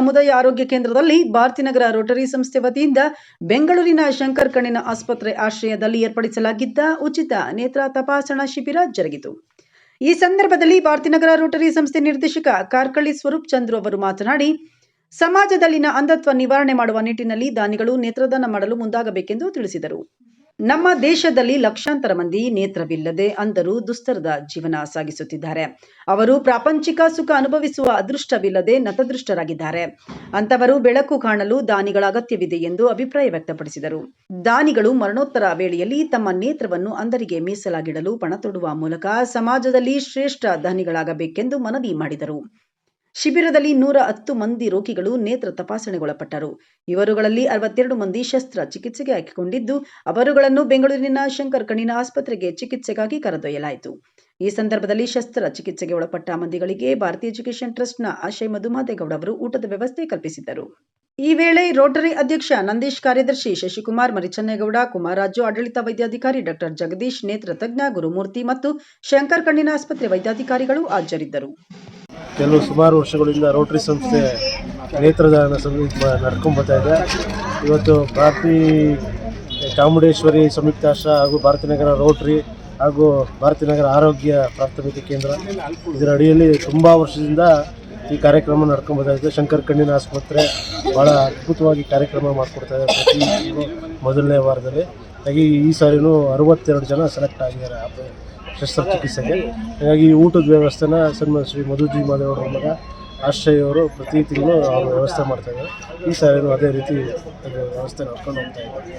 ಸಮುದಾಯ ಆರೋಗ್ಯ ಕೇಂದ್ರದಲ್ಲಿ ಭಾರತೀನಗರ ರೋಟರಿ ಸಂಸ್ಥೆ ವತಿಯಿಂದ ಬೆಂಗಳೂರಿನ ಶಂಕರ್ ಕಣ್ಣಿನ ಆಸ್ಪತ್ರೆ ಆಶ್ರಯದಲ್ಲಿ ಏರ್ಪಡಿಸಲಾಗಿದ್ದ ಉಚಿತ ನೇತ್ರ ತಪಾಸಣಾ ಶಿಬಿರ ಜರುಗಿತು. ಈ ಸಂದರ್ಭದಲ್ಲಿ ಭಾರತಿನಗರ ರೋಟರಿ ಸಂಸ್ಥೆ ನಿರ್ದೇಶಕ ಕಾರ್ಕಳ್ಳಿ ಸ್ವರೂಪ್ ಚಂದ್ರು ಅವರು ಮಾತನಾಡಿ, ಸಮಾಜದಲ್ಲಿನ ಅಂಧತ್ವ ನಿವಾರಣೆ ಮಾಡುವ ನಿಟ್ಟಿನಲ್ಲಿ ದಾನಿಗಳು ನೇತ್ರದಾನ ಮಾಡಲು ಮುಂದಾಗಬೇಕೆಂದು ತಿಳಿಸಿದರು. ನಮ್ಮ ದೇಶದಲ್ಲಿ ಲಕ್ಷಾಂತರ ಮಂದಿ ನೇತ್ರವಿಲ್ಲದೆ ಅಂಧರು ದುಸ್ತರದ ಜೀವನ ಸಾಗಿಸುತ್ತಿದ್ದಾರೆ. ಅವರು ಪ್ರಾಪಂಚಿಕ ಸುಖ ಅನುಭವಿಸುವ ಅದೃಷ್ಟವಿಲ್ಲದೆ ನತದೃಷ್ಟರಾಗಿದ್ದಾರೆ. ಅಂತವರು ಬೆಳಕು ಕಾಣಲು ದಾನಿಗಳ ಅಗತ್ಯವಿದೆ ಎಂದು ಅಭಿಪ್ರಾಯ ವ್ಯಕ್ತಪಡಿಸಿದರು. ದಾನಿಗಳು ಮರಣೋತ್ತರ ವೇಳೆಯಲ್ಲಿ ತಮ್ಮ ನೇತ್ರವನ್ನು ಅಂದರಿಗೆ ಮೀಸಲಾಗಿಡಲು ಪಣ ಮೂಲಕ ಸಮಾಜದಲ್ಲಿ ಶ್ರೇಷ್ಠ ದಾನಿಗಳಾಗಬೇಕೆಂದು ಮನವಿ ಮಾಡಿದರು. ಶಿಬಿರದಲ್ಲಿ ನೂರ ಹತ್ತು ಮಂದಿ ರೋಗಿಗಳು ನೇತ್ರ ತಪಾಸಣೆಗೊಳಪಟ್ಟರು. ಇವರುಗಳಲ್ಲಿ ಅರವತ್ತೆರಡು ಮಂದಿ ಶಸ್ತ್ರ ಚಿಕಿತ್ಸೆಗೆ ಹಾಕಿಕೊಂಡಿದ್ದು, ಅವರುಗಳನ್ನು ಬೆಂಗಳೂರಿನ ಶಂಕರ್ ಕಣ್ಣಿನ ಆಸ್ಪತ್ರೆಗೆ ಚಿಕಿತ್ಸೆಗಾಗಿ ಕರೆದೊಯ್ಯಲಾಯಿತು. ಈ ಸಂದರ್ಭದಲ್ಲಿ ಶಸ್ತ್ರ ಚಿಕಿತ್ಸೆಗೆ ಒಳಪಟ್ಟ ಮಂದಿಗಳಿಗೆ ಭಾರತೀಯ ಎಜುಕೇಷನ್ ಟ್ರಸ್ಟ್ನ ಆಶಯ ಮಧುಮಾದೇಗೌಡ ಅವರು ಊಟದ ವ್ಯವಸ್ಥೆ ಕಲ್ಪಿಸಿದ್ದರು. ಈ ವೇಳೆ ರೋಟರಿ ಅಧ್ಯಕ್ಷ ನಂದೀಶ್ ಕಾರ್ಯದರ್ಶಿ ಶಶಿಕುಮಾರ್ ಮರಿಚನ್ನೇಗೌಡ ಕುಮಾರಾಜು ಆಡಳಿತ ವೈದ್ಯಾಧಿಕಾರಿ ಡಾಕ್ಟರ್ ಜಗದೀಶ್, ನೇತ್ರ ತಜ್ಞ ಗುರುಮೂರ್ತಿ ಮತ್ತು ಶಂಕರ್ ಕಣ್ಣಿನ ಆಸ್ಪತ್ರೆ ವೈದ್ಯಾಧಿಕಾರಿಗಳು ಹಾಜರಿದ್ದರು. ಕೆಲವು ಸುಮಾರು ವರ್ಷಗಳಿಂದ ರೋಟ್ರಿ ಸಂಸ್ಥೆ ನೇತ್ರದಾನ ಸಮಿತಿ ನಡ್ಕೊಂಡು ಬರ್ತಾ ಇದೆ. ಇವತ್ತು ಭಾರತಿ ಚಾಮುಂಡೇಶ್ವರಿ ಸಂಯುಕ್ತಾಶ್ರ ಹಾಗೂ ಭಾರತೀನಗರ ರೋಟ್ರಿ ಹಾಗೂ ಭಾರತೀನಗರ ಆರೋಗ್ಯ ಪ್ರಾಥಮಿಕ ಕೇಂದ್ರ ಇದರ ಅಡಿಯಲ್ಲಿ ತುಂಬ ವರ್ಷದಿಂದ ಈ ಕಾರ್ಯಕ್ರಮ ನಡ್ಕೊಂಡು ಬರ್ತಾ ಇದೆ. ಶಂಕರ್ ಕಣ್ಣಿನ ಆಸ್ಪತ್ರೆ ಭಾಳ ಅದ್ಭುತವಾಗಿ ಕಾರ್ಯಕ್ರಮ ಮಾಡಿಕೊಡ್ತಾ ಇದೆ ಪ್ರತಿ ಮೊದಲನೇ ವಾರದಲ್ಲಿ. ಹಾಗಾಗಿ ಈ ಸಾರಿನೂ ಅರವತ್ತೆರಡು ಜನ ಸೆಲೆಕ್ಟ್ ಆಗಿದ್ದಾರೆ ಆ ಶಸ್ತ್ರಚಿಕಿತ್ಸೆಗೆ ಹಾಗಾಗಿ ಊಟದ ವ್ಯವಸ್ಥೆನ ಸನ್ಮಾನ ಶ್ರೀ ಮಧುಜಿ ಮಾದೇವರ ಮಗ ಆಶ್ರಯವರು ಪ್ರತಿ ತಿಂಗಳು ಅವರು ವ್ಯವಸ್ಥೆ ಮಾಡ್ತಾಯಿದ್ದಾರೆ ಈ ಸಾರಿನೂ ಅದೇ ರೀತಿ ವ್ಯವಸ್ಥೆ ನಡ್ಕೊಂಡು ಹೋಗ್ತಾ ಇದ್ದಾರೆ.